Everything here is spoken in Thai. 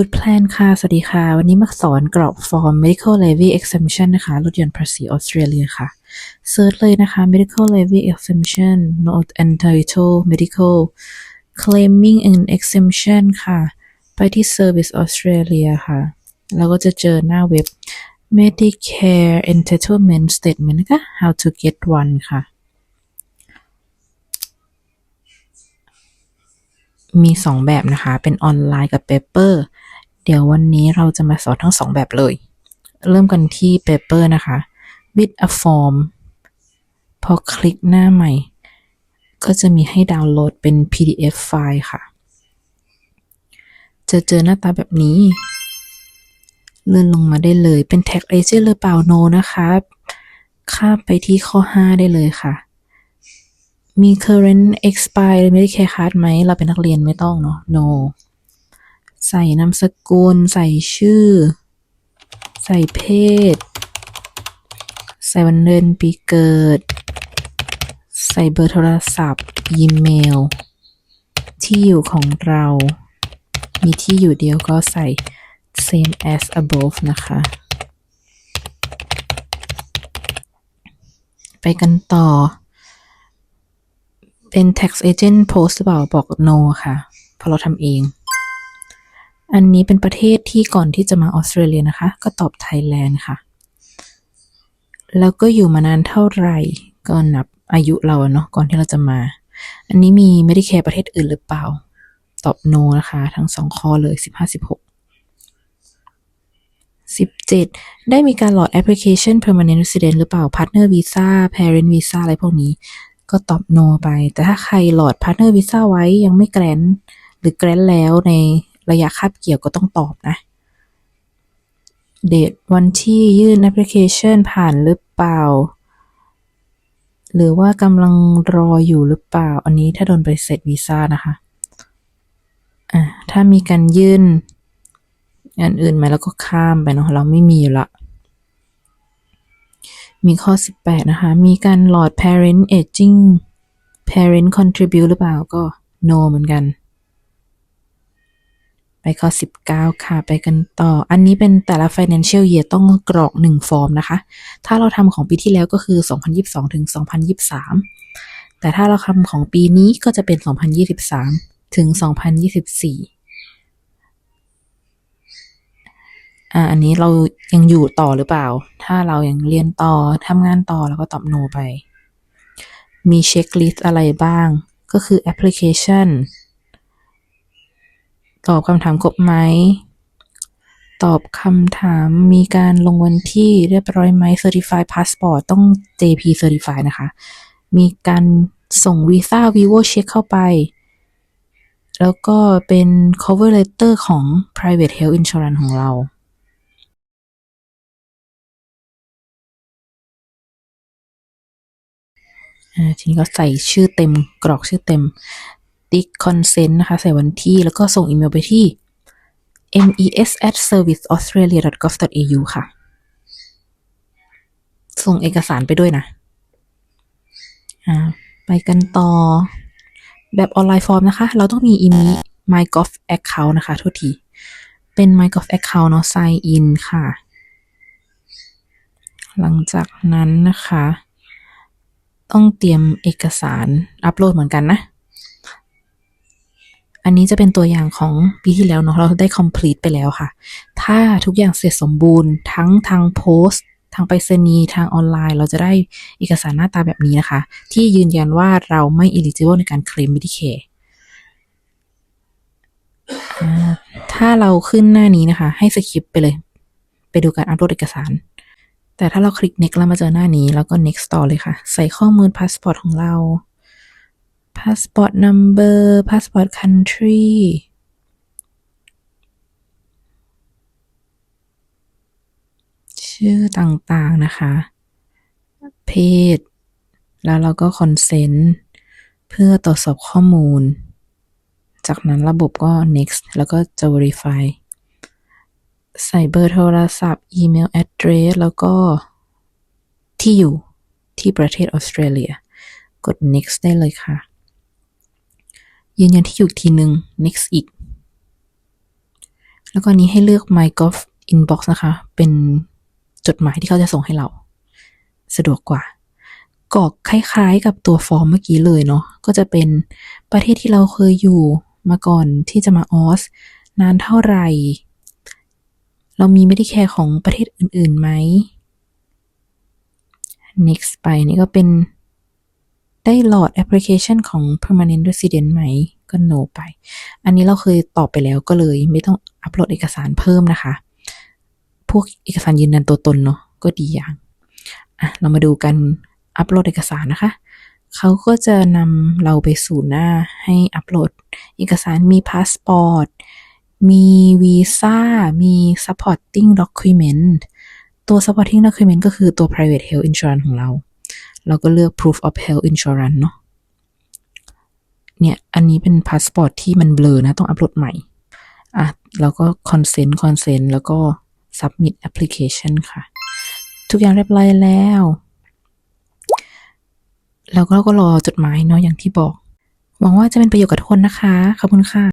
Good Plan ค่ะ สวัสดีค่ะ วันนี้มาสอนกรอกฟอร์ม Medical Levy Exemption นะคะ ลดหย่อนภาษีออสเตรเลียค่ะ เซิร์ชเลยนะคะ Medical Levy Exemption Not Entitled Medical Claiming an Exemption ค่ะ ไปที่ Service Australia ค่ะ แล้วก็จะเจอหน้าเว็บ Medicare Entitlement Statement นะคะ How to get one ค่ะ มีสองแบบนะคะ เป็นออนไลน์กับเปเปอร์ เดี๋ยววันนี้เราจะมาสอนทั้งสองแบบเลย เริ่มกันที่เปเปอร์นะคะ with a form พอคลิกหน้าใหม่ ก็จะมีให้ดาวน์โหลดเป็น PDF ไฟล์ค่ะ จะเจอหน้าตาแบบนี้ เลื่อนลงมาได้เลยเป็น tag agent หรือเปล่า no นะคะข้ามไปที่ข้อ 5 ได้เลยค่ะ มี current expire Medicare card ไหม เราเป็นนักเรียนไม่ต้องเนาะ no ใส่นามสกุล ใส่ชื่อ ใส่เพศ ใส่วันเดือนปีเกิด ใส่เบอร์โทรศัพท์ อีเมล ที่อยู่ของเรา มีที่อยู่เดียวก็ใส่ same as above นะคะ ไปกันต่อ เป็น tax agent post หรือเปล่าบอก no ค่ะ เพราะเราทำเอง อันนี้เป็นประเทศที่ก่อนที่จะมาออสเตรเลียนะคะ ก็ตอบไทยแลนด์ค่ะ แล้วก็อยู่มานานเท่าไหร่ ก็นับอายุเราเนาะก่อนที่เราจะมา อันนี้มี Medicare ประเทศอื่นหรือเปล่า ตอบ no นะคะ ทั้งสองข้อเลย15 16 17ได้มีการโหลดแอปพลิเคชัน permanent resident หรือเปล่า partner visa parent visa อะไรพวกนี้ ก็ตอบ no ไป แต่ถ้าใครโหลด partner visa ไว้ยังไม่แกรนหรือแกรนแล้วใน ระยะคาบเกี่ยวก็ต้องตอบนะ เดทวันที่ยื่นแอปพลิเคชันผ่านหรือเปล่า หรือว่ากำลังรออยู่หรือเปล่า อันนี้ถ้าโดนไปเสร็จวีซ่านะคะอะถ้ามีการยื่นอันอื่นไหมแล้วก็ข้ามไปเนาะเราไม่มีอยู่ละมีข้อ 18 นะคะ มีการหลอด parent aging parent contribute หรือเปล่าก็ no เหมือนกัน ข้อ 19 ค่ะ ไปกันต่อ อันนี้เป็นแต่ละ financial year ต้องกรอก 1 ฟอร์มนะคะ ถ้าเราทำของปีที่แล้วก็คือ 2022 ถึง 2023 แต่ถ้าเราทำของปีนี้ก็จะเป็น 2023 ถึง 2024 อ่า อันนี้เรายังอยู่ต่อหรือเปล่า ถ้าเรายังเรียนต่อทำงานต่อแล้วก็ตอบ no ไป มีเช็คลิสต์อะไรบ้าง ก็คือแอปพลิเคชัน ตอบคำถามครบไหม ตอบคำถามมีการลงวันที่เรียบร้อยไหม Certify Passport ต้อง JP Certify นะคะ มีการส่งวีซ่า Vivo Check เข้าไป แล้วก็เป็น cover letter ของ private health insurance ของเราทีนี้ก็ใส่ชื่อเต็มกรอกชื่อเต็ม ติ๊กคอนเซนต์นะคะ ใส่วันที่ แล้วก็ส่งอีเมลไปที่ mes at service australia gov au ค่ะ ส่งเอกสารไปด้วยนะ อ่า ไปกันต่อ แบบออนไลน์ฟอร์มนะคะ เราต้องมีอีนี้ mygov account นะคะ โทษที เป็น mygov account เนาะ sign in ค่ะ หลังจากนั้นนะคะ ต้องเตรียมเอกสารอัปโหลดเหมือนกันนะ อันนี้จะเป็นตัวอย่างของปีที่แล้วเนาะเราได้ complete ไปแล้วค่ะ ถ้าทุกอย่างเสร็จสมบูรณ์ทั้งทางโพสต์ทางไปรษณีย์ทางออนไลน์ เราจะได้เอกสารหน้าตาแบบนี้นะคะ ที่ยืนยันว่าเราไม่ eligible ในการเคลม Medicare ถ้าเราขึ้นหน้านี้นะคะ ให้สคิปไปเลย ไปดูการอัปโหลดเอกสาร แต่ถ้าเราคลิก next แล้วมาเจอหน้านี้ แล้วก็ next ต่อเลยค่ะ ใส่ข้อมูลพาสปอร์ตของเรา passport number passport country ชื่อต่างๆนะคะ เพศ แล้วเราก็ consent เพื่อตรวจสอบข้อมูล จากนั้นระบบก็ next แล้วก็จะ verify ใส่เบอร์โทรศัพท์ อีเมล address แล้วก็ที่อยู่ที่ประเทศออสเตรเลีย กด next ได้เลยค่ะ ยืนยันที่อยู่ทีหนึ่ง next อีก แล้วก็นี้ให้เลือก MyGov Inbox นะคะ เป็นจดหมายที่เขาจะส่งให้เรา สะดวกกว่ากรอกคล้ายๆกับตัวฟอร์มเมื่อกี้เลยเนาะก็จะเป็นประเทศที่เราเคยอยู่มาก่อนที่จะมาออส นานเท่าไหร่ เรามีไม่ได้แคร์ของประเทศอื่นๆไหม next ไปนี่ก็เป็น ได้โหลดแอปพลิเคชันของ permanent resident ไหม ก็ no ไป อันนี้เราเคยตอบไปแล้วก็เลยไม่ต้องอัปโหลดเอกสารเพิ่มนะคะ พวกเอกสารยืนยันตัวตนเนาะก็ดีอย่าง อะ เรามาดูกันอัปโหลดเอกสารนะคะ เขาก็จะนำเราไปสู่หน้าให้อัปโหลดเอกสารมีพาสปอร์ต มีวีซ่า มี supporting document ตัว supporting document ก็คือตัว private health insurance ของเรา เราก็เลือก proof of health insurance เนาะเนี่ย อันนี้เป็นพาสปอร์ตที่มันเบลอนะ ต้องอัปโหลดใหม่อะแล้วก็ consent consent แล้วก็ submit application ค่ะ ทุกอย่างเรียบร้อยแล้วแล้วก็เราก็รอจดหมายเนาะอย่างที่บอก หวังว่าจะเป็นประโยชน์กับทุกคนนะคะ ขอบคุณค่ะ